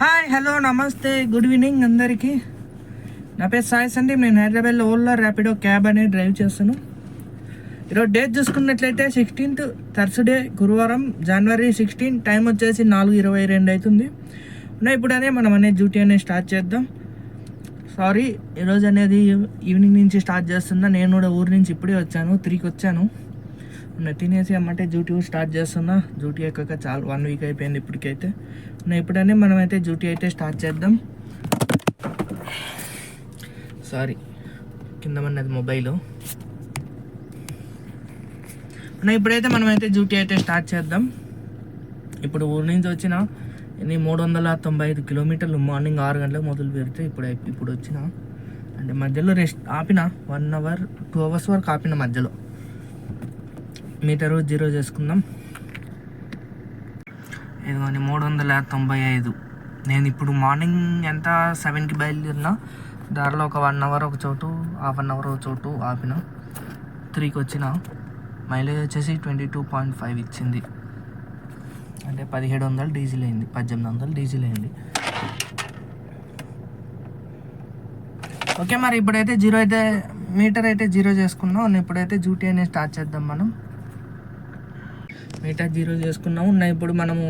Hi hello నమస్తే. Good evening అందరికీ. నా పేరు సాయి సందీప్. నేను హైదరాబాద్లో ఓలా ర్యాపిడో క్యాబ్ అనేది డ్రైవ్ చేస్తాను. ఈరోజు డేట్ చూసుకున్నట్లయితే సిక్స్టీన్త్ థర్స్డే గురువారం జనవరి సిక్స్టీన్ టైం వచ్చేసి నాలుగు ఇరవై రెండు అవుతుంది. నా ఇప్పుడు అనే మనం అనేది డ్యూటీ అనేది స్టార్ట్ చేద్దాం. సారీ ఈరోజు అనేది ఈవినింగ్ నుంచి స్టార్ట్ చేస్తున్నా. నేను కూడా ఊరి నుంచి ఇప్పుడే వచ్చాను త్రీకి వచ్చాను. తినేసి అమ్మంటే డ్యూటీ స్టార్ట్ చేస్తున్నా. డ్యూటీ ఎక్కక చాలా వన్ వీక్ అయిపోయింది ఇప్పటికైతే. నా ఇప్పుడనే మనమైతే డ్యూటీ అయితే స్టార్ట్ చేద్దాం. సారీ కింద ఉన్నది మొబైల్. నా ఇప్పుడైతే మనమైతే డ్యూటీ అయితే స్టార్ట్ చేద్దాం. ఇప్పుడు ఊరి నుంచి వచ్చిన ఎన్ని మూడు వందల తొంభై ఐదు కిలోమీటర్లు మార్నింగ్ ఆరు గంటలకు మొదలు పెడితే ఇప్పుడు ఇప్పుడు వచ్చిన. అంటే మధ్యలో రెస్ట్ ఆపిన వన్ అవర్ టూ అవర్స్ వరకు ఆపిన మధ్యలో. మీటరు జీరో చేసుకుందాం. ఇదిగోండి మూడు వందల తొంభై ఐదు. నేను ఇప్పుడు మార్నింగ్ ఎంత సెవెన్కి బయలుదేరినా దారిలో ఒక వన్ అవర్ ఒక చోటు హాఫ్ అన్ అవర్ ఒక చోటు ఆపిన త్రీకి వచ్చిన మైలేజ్ వచ్చేసి ట్వంటీ టూ పాయింట్ ఫైవ్ ఇచ్చింది. అంటే పదిహేడు వందలు డీజిల్ అయింది పద్దెనిమిది వందలు డీజిల్ అయింది. ఓకే మరి ఇప్పుడైతే జీరో అయితే మీటర్ అయితే జీరో చేసుకున్నాం. ఇప్పుడైతే డ్యూటీ అనేది స్టార్ట్ చేద్దాం మనం. మేటా జీరో చేసుకున్నాము. ఉన్నాయి. ఇప్పుడు మనము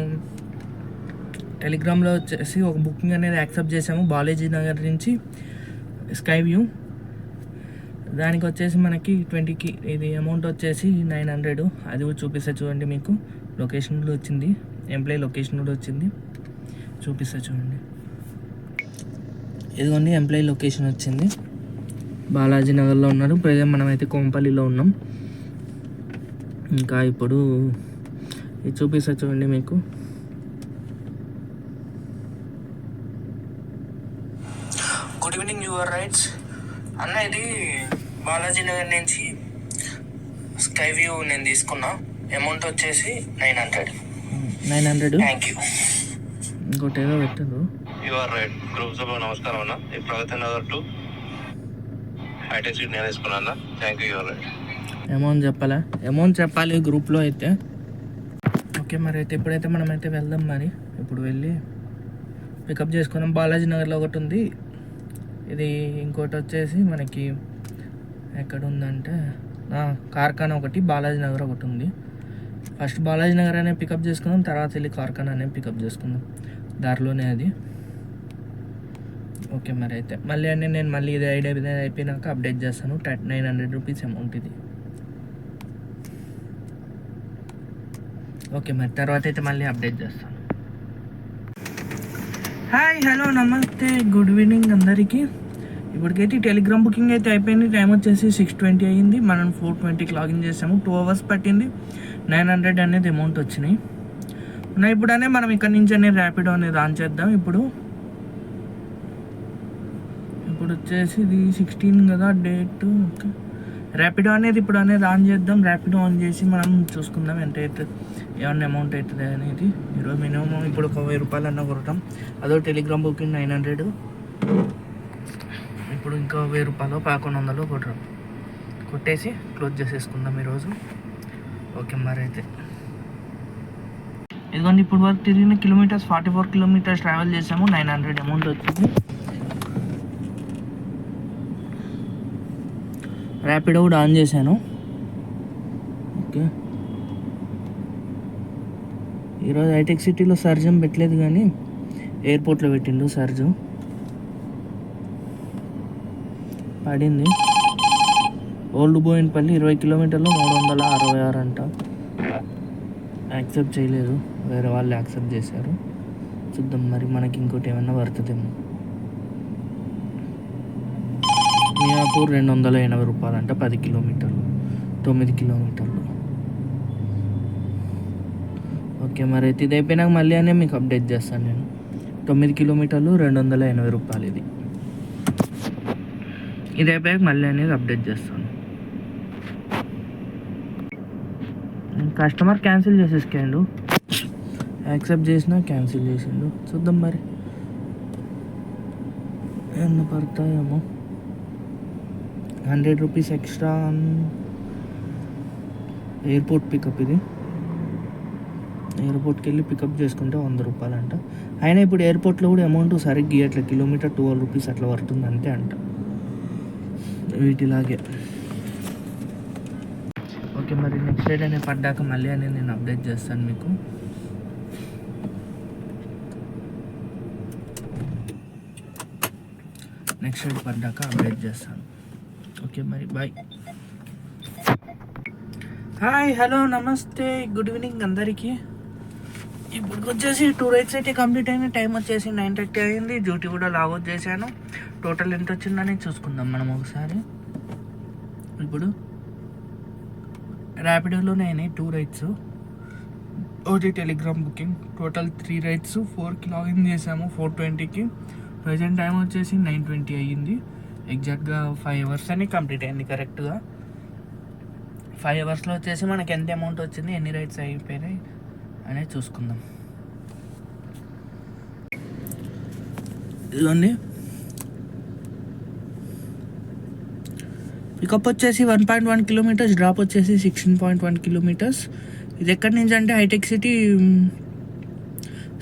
టెలిగ్రామ్లో వచ్చేసి ఒక బుకింగ్ అనేది యాక్సెప్ట్ చేసాము. బాలాజీ నగర్ నుంచి స్కై వ్యూ దానికి వచ్చేసి మనకి ట్వంటీకి ఇది అమౌంట్ వచ్చేసి నైన్ హండ్రెడ్ అది కూడా చూపిస్తా చూడండి మీకు. లొకేషన్ కూడా వచ్చింది. ఎంప్లాయీ లొకేషన్ కూడా వచ్చింది. చూపిస్తా చూడండి. ఇదిగోండి ఎంప్లాయీ లొకేషన్ వచ్చింది. బాలాజీ నగర్లో ఉన్నారు. ప్రజెంట్ మనమైతే కోంపల్లిలో ఉన్నాం. ఇంకా ఇప్పుడు ఇది చూపిస్తా చూడండి మీకు. గుడ్ ఈవినింగ్ యువర్ రైట్స్ అన్న ఇది బాలాజీ నగర్ నుంచి స్కై వ్యూ నేను తీసుకున్నా. అమౌంట్ వచ్చేసి nine hundred nine hundred thank you ఇంకోటి ఏదో పెట్టదు యు ఆర్ రైట్ గ్రూప్ సభ నమస్కారం అన్న. ఈ ప్రగతి నగర్ టు హైటెక్ సీట్ నేను తీసుకున్నా అన్న. Thank you your ride amount చెప్పాలా? అమౌంట్ చెప్పాలి గ్రూప్లో అయితే. ఓకే మరి అయితే ఇప్పుడైతే మనం అయితే వెళ్దాం మరి. ఇప్పుడు వెళ్ళి పికప్ చేసుకున్నాం. బాలాజీ నగర్లో ఒకటి ఉంది. ఇది ఇంకోటి వచ్చేసి మనకి ఎక్కడ ఉందంటే కార్ఖానా ఒకటి బాలాజీ నగర్ ఒకటి ఉంది. ఫస్ట్ బాలాజీ నగర్ అనే పికప్ చేసుకుందాం తర్వాత వెళ్ళి కార్ఖానా అనే పికప్ చేసుకుందాం దారిలోనే అది. ఓకే మరి అయితే మళ్ళీ అంటే నేను మళ్ళీ ఇది ఐడియా ఇది అయిపోయినాక అప్డేట్ చేస్తాను. నైన్ హండ్రెడ్ రూపీస్ అమౌంట్ ఇది. ఓకే మరి తర్వాత అయితే మళ్ళీ అప్డేట్ చేస్తాను. హాయ్ హలో నమస్తే గుడ్ ఈవినింగ్ అందరికీ. ఇప్పటికైతే టెలిగ్రామ్ బుకింగ్ అయితే అయిపోయింది. టైం వచ్చేసి సిక్స్ ట్వంటీ అయ్యింది. మనం ఫోర్ ట్వంటీకి లాగిన్ చేసాము. టూ అవర్స్ పట్టింది. నైన్ హండ్రెడ్ అనేది అమౌంట్ వచ్చినాయి. నా ఇప్పుడనే మనం ఇక్కడ నుంచి అనేది ర్యాపిడో అనేది ఆన్ చేద్దాం. ఇప్పుడు ఇప్పుడు వచ్చేసి ఇది సిక్స్టీన్ కదా డేట్ ఓకే ర్యాపిడో అనేది ఇప్పుడు అనేది ఆన్ చేద్దాం. ర్యాపిడో ఆన్ చేసి మనం చూసుకుందాం ఎంత అవుతుంది ఏమన్నా అమౌంట్ అవుతుంది అనేది. ఈరోజు మినిమం ఇప్పుడు ఒక వెయ్యి రూపాయలు అన్న కొడతాం అదో టెలిగ్రామ్ బుకింగ్ నైన్ హండ్రెడ్ ఇప్పుడు ఇంకా వెయ్యి రూపాయలు పదకొండు వందలు కొట్టడం కొట్టేసి క్లోజ్ చేసేసుకుందాం ఈరోజు. ఓకే మరి అయితే. ఇదిగోండి ఇప్పుడు వరకు తిరిగిన kilometres forty four kilometres travel చేసాము. నైన్ హండ్రెడ్ అమౌంట్ వచ్చింది. ర్యాపిడో కూడా ఆన్ చేశాను. ఓకే. ఈరోజు హైటెక్ సిటీలో సర్జం పెట్టలేదు కానీ ఎయిర్పోర్ట్లో పెట్టిండు సర్జు పడింది. ఓల్డ్ బోయిన్పల్లి ఇరవై కిలోమీటర్లు మూడు వందల అరవై ఆరు అంట. యాక్సెప్ట్ చేయలేదు. వేరే వాళ్ళు యాక్సెప్ట్ చేశారు. చూద్దాం మరి మనకి ఇంకోటి ఏమైనా పడుతుందేమో మియాపూర్ రెండు వందల ఎనభై రూపాయలు అంటే పది కిలోమీటర్లు. తొమ్మిది కిలోమీటర్లు. ఓకే మరి అయితే ఇది అయిపోయినాక మళ్ళీ అనే మీకు అప్డేట్ చేస్తాను నేను. తొమ్మిది కిలోమీటర్లు రెండు వందల ఎనభై రూపాయలు ఇది. ఇది అయిపోయాక మళ్ళీ అనేది అప్డేట్ చేస్తాను. కస్టమర్ క్యాన్సిల్ చేసేసుకోండు. యాక్సెప్ట్ చేసినా క్యాన్సిల్ చేసిండు. చూద్దాం మరి. ఎన్ని పడతాయేమో. Hundred rupees extra airport pickup ఇది. ఎయిర్పోర్ట్కి వెళ్ళి పికప్ చేసుకుంటే వంద రూపాయలు అంట అయినా ఇప్పుడు ఎయిర్పోర్ట్లో కూడా అమౌంట్ సరిగ్గా అట్లా కిలోమీటర్ ట్వెల్వ్ రూపీస్ అట్లా పడుతుంది అంతే అంట. వీటిలాగే. ఓకే మరి నెక్స్ట్ డే నేను పడ్డాక మళ్ళీ అని నేను అప్డేట్ చేస్తాను మీకు. నెక్స్ట్ డే పడ్డాక అప్డేట్ చేస్తాను. ఓకే మరి బాయ్. హాయ్ హలో నమస్తే గుడ్ ఈవినింగ్ అందరికీ. ఇప్పుడు వచ్చేసి టూ రైడ్స్ అయితే కంప్లీట్ అయిన టైం వచ్చేసి నైన్ థర్టీ అయింది. డ్యూటీ కూడా లాగౌట్ చేశాను. టోటల్ ఎంత వచ్చిందని చూసుకుందాం మనం ఒకసారి. ఇప్పుడు ర్యాపిడోలోనే అయినాయి two rides. OT Telegram booking. Total three rides ఫోర్కి లాగిన్ చేసాము ఫోర్ ట్వంటీకి. ప్రజెంట్ టైం వచ్చేసి నైన్ ట్వంటీ అయ్యింది. ఎగ్జాక్ట్గా ఫైవ్ అవర్స్ అని కంప్లీట్ అయింది కరెక్ట్గా. ఫైవ్ అవర్స్లో వచ్చేసి మనకి ఎంత అమౌంట్ వచ్చింది ఎన్ని రైడ్స్ అయిపోయినాయి అనేది చూసుకుందాం. ఇదిగోండి. పికప్ వచ్చేసి one point one kilometres drop వచ్చేసి సిక్స్టీన్ పాయింట్ వన్ కిలోమీటర్స్ ఇది ఎక్కడి నుంచి అంటే Hitech City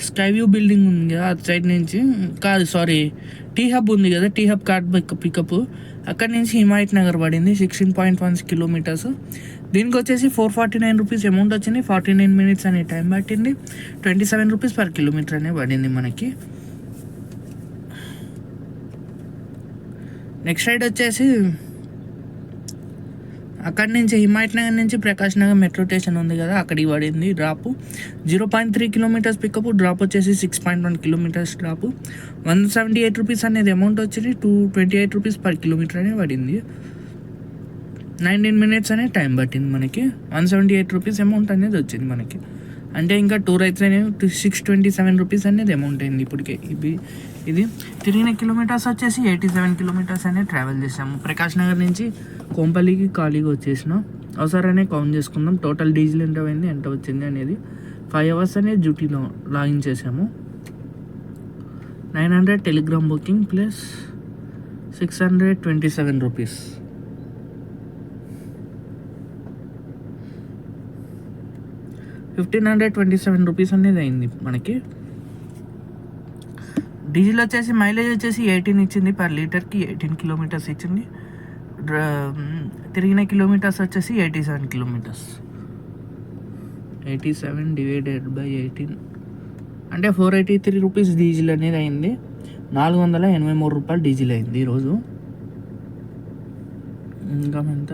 sky view building ఉంది కదా అటు సైడ్ నుంచి. కాదు సారీ టీ హబ్ ఉంది కదా టీ హబ్ కార్డ్ పికప్ అక్కడి నుంచి హిమాయత్ నగర్ పడింది సిక్స్టీన్ పాయింట్ వన్ కిలోమీటర్స్ దీనికి వచ్చేసి four forty nine rupees amount వచ్చింది ఫార్టీ నైన్ మినిట్స్ అనే టైం పట్టింది. Twenty seven rupees per kilometre అనే పడింది మనకి. నెక్స్ట్ రైడ్ వచ్చేసి అక్కడి నుంచి హిమాయత్ నగర్ నుంచి ప్రకాష్ నగర్ మెట్రో స్టేషన్ ఉంది కదా అక్కడికి పడింది drop. Zero point three kilometres pickup drop వచ్చేసి six point one kilometres drop one seventy eight rupees అనేది అమౌంట్ వచ్చింది two twenty eight rupees per kilometre అనేది పడింది. నైన్టీన్ మినిట్స్ అనే టైం పట్టింది మనకి. One seventy eight rupees amount అనేది వచ్చింది మనకి. అంటే ఇంకా టూర్ అయితేనే సిక్స్ ట్వంటీ సెవెన్ రూపీస్ అనేది అమౌంట్ అయింది ఇప్పటికే. ఇది ఇది తిరిగిన కిలోమీటర్స్ వచ్చేసి ఎయిటీ సెవెన్ కిలోమీటర్స్ అనేది ట్రావెల్ చేసాము ప్రకాష్ నగర్ నుంచి కోంపల్లికి ఖాళీగా వచ్చేసిన. అవసరానే కౌంట్ చేసుకుందాం. టోటల్ డీజిల్ ఎంత అయింది ఎంత వచ్చింది అనేది ఫైవ్ అవర్స్ అనేది డ్యూటీలో లాగిన్ చేసాము nine hundred Telegram booking plus six hundred twenty seven rupees fifteen hundred twenty seven rupees అనేది అయింది మనకి. డీజిల్ వచ్చేసి మైలేజ్ వచ్చేసి ఎయిటీన్ ఇచ్చింది పర్ లీటర్కి ఎయిటీన్ కిలోమీటర్స్ ఇచ్చింది. తిరిగిన కిలోమీటర్స్ వచ్చేసి eighty seven kilometres. Eighty seven divided by eighteen. అంటే four eighty three rupees diesel అనేది అయింది. నాలుగు వందల ఎనభై మూడు రూపాయలు డీజిల్ అయింది ఈరోజు. ఇంకా ఎంత?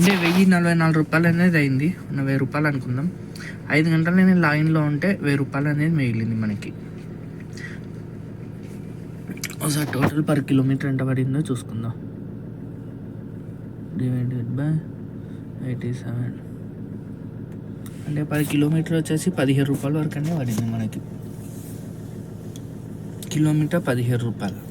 అంటే వెయ్యి నలభై నాలుగు రూపాయలు అనేది అయింది. వెయ్యి రూపాయలు అనుకుందాం. ఐదు గంటలు నేను లైన్లో ఉంటే వెయ్యి రూపాయలు అనేది మిగిలింది మనకి. ఒకసారి టోటల్ పర్ కిలోమీటర్ ఎంత పడిందో చూసుకుందాం. డివైడెడ్ బై ఎయిటీ సెవెన్ అంటే పది కిలోమీటర్ వచ్చేసి పదిహేను రూపాయల వరకు అనేది పడింది మనకి. కిలోమీటర్ పదిహేను రూపాయలు.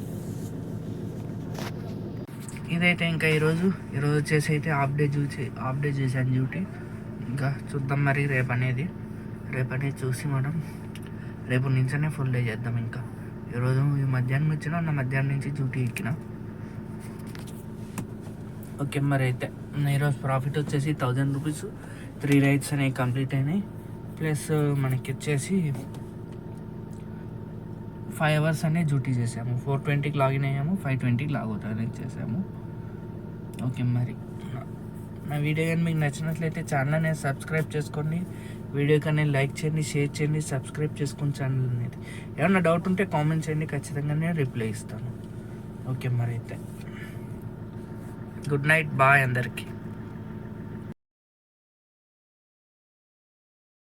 ఇదైతే ఇంకా ఈరోజు ఈరోజు వచ్చేసి అయితే హాఫ్ డే చూసి హాఫ్ డే చేశాను డ్యూటీ. ఇంకా చూద్దాం మరి రేపు అనేది రేపు అనేది చూసి మనం రేపు నుంచనే ఫుల్ డే చేద్దాం ఇంకా. ఈరోజు ఈ మధ్యాహ్నం వచ్చిన నా మధ్యాహ్నం నుంచి డ్యూటీ ఎక్కిన. ఓకే మరి అయితే ఈరోజు ప్రాఫిట్ వచ్చేసి థౌజండ్ రూపీస్ త్రీ రైడ్స్ అనేవి కంప్లీట్ అయినాయి. ప్లస్ మనకి వచ్చేసి ఫైవ్ అవర్స్ అనే డ్యూటీ చేసాము. ఫోర్ ట్వంటీకి లాగిన్ అయ్యాము ఫైవ్ ట్వంటీకి లాగౌట్ అనేది చేసాము. ఓకే మరి. నా- వీడియో కానీ మీకు నచ్చినట్లయితే ఛానల్ అనేది సబ్స్క్రైబ్ చేసుకోండి. వీడియో కానీ లైక్ చేయండి షేర్ చేయండి సబ్స్క్రైబ్ చేసుకుని ఛానల్ అనేది. ఏమన్నా డౌట్ ఉంటే కామెంట్ చేయండి ఖచ్చితంగా నేను రిప్లై ఇస్తాను. ఓకే మరి అయితే. గుడ్ నైట్ బాయ్ అందరికీ.